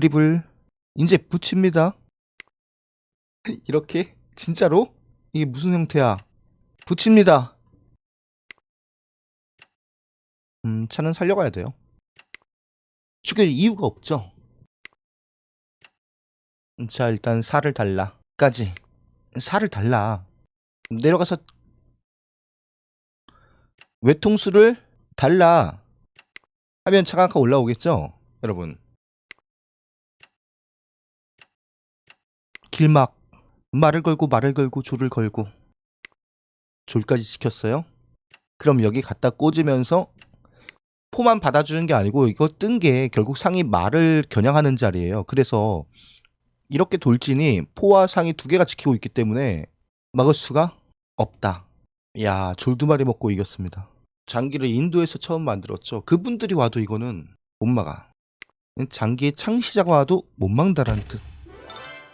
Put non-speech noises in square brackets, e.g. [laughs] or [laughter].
드리블 이제 붙입니다. [laughs] 이렇게 진짜로 이게 무슨 형태야? 붙입니다. 음, 차는 살려가야 돼요. 죽일 이유가 없죠. 음, 자, 일단 살을 달라까지 살을 달라. 내려가서 외통수를 달라 하면 차가 아까 올라오겠죠, 여러분. 길막 말을 걸고 말을 걸고 조를 걸고 졸까지 시켰어요. 그럼 여기 갖다 꽂으면서 포만 받아주는 게 아니고 이거 뜬 게 결국 상이 말을 겨냥하는 자리예요. 그래서 이렇게 돌진이 포와 상이 두 개가 지키고 있기 때문에 막을 수가 없다. 야, 졸 두 마리 먹고 이겼습니다. 장기를 인도에서 처음 만들었죠. 그분들이 와도 이거는 못 막아. 장기의 창시자가 와도 못 막다라는 뜻.